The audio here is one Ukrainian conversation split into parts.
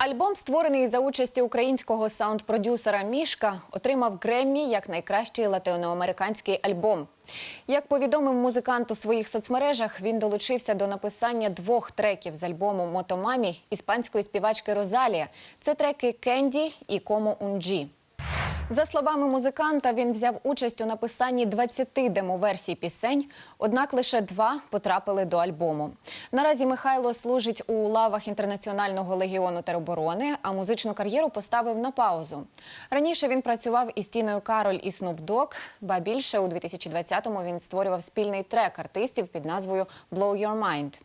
Альбом, створений за участі українського саунд-продюсера Мішка, отримав Греммі як найкращий латиноамериканський альбом. Як повідомив музикант у своїх соцмережах, він долучився до написання двох треків з альбому Мотомамі іспанської співачки Розалія. Це треки Кенді і Комо Унджі. За словами музиканта, він взяв участь у написанні 20 демоверсій пісень, однак лише два потрапили до альбому. Наразі Михайло служить у лавах Інтернаціонального легіону тероборони, а музичну кар'єру поставив на паузу. Раніше він працював із Тіною Кароль і Snoop ба більше у 2020-му він створював спільний трек артистів під назвою «Blow Your Mind».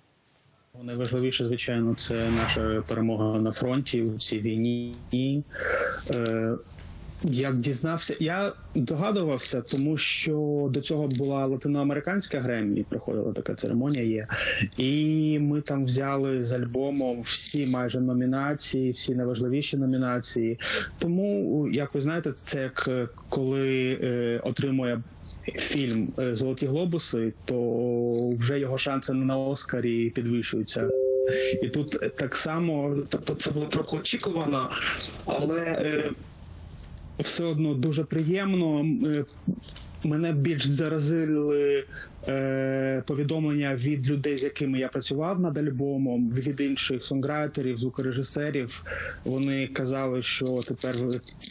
Найважливіше, звичайно, це наша перемога на фронті у цій війні. Як дізнався, я догадувався, тому що до цього була латиноамериканська Греммі, проходила така церемонія. Є, і ми там взяли з альбомом всі майже номінації, всі найважливіші номінації. Тому, як ви знаєте, це як е, коли е, отримує. Фільм е, Золоті глобуси, то вже його шанси на Оскарі підвищуються. І тут так само, тобто це було трохи очікувано, але е, все одно дуже приємно. Е, Мене більш заразили е, повідомлення від людей, з якими я працював над альбомом, від інших сонграйтерів, звукорежисерів. Вони казали, що тепер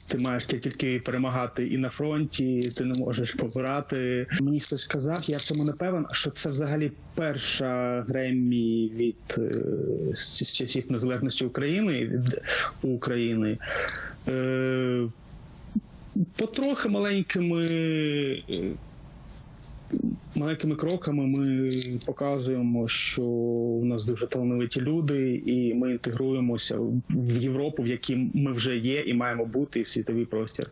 ти маєш тільки перемагати і на фронті, ти не можеш побирати. Мені хтось сказав, я в цьому не певен, що це взагалі перша Греммі від е, з часів незалежності України від України. Е, потрохи маленькими. е, Маленькими кроками ми показуємо, що у нас дуже талановиті люди, і ми інтегруємося в Європу, в якій ми вже є, і маємо бути і в світовий простір.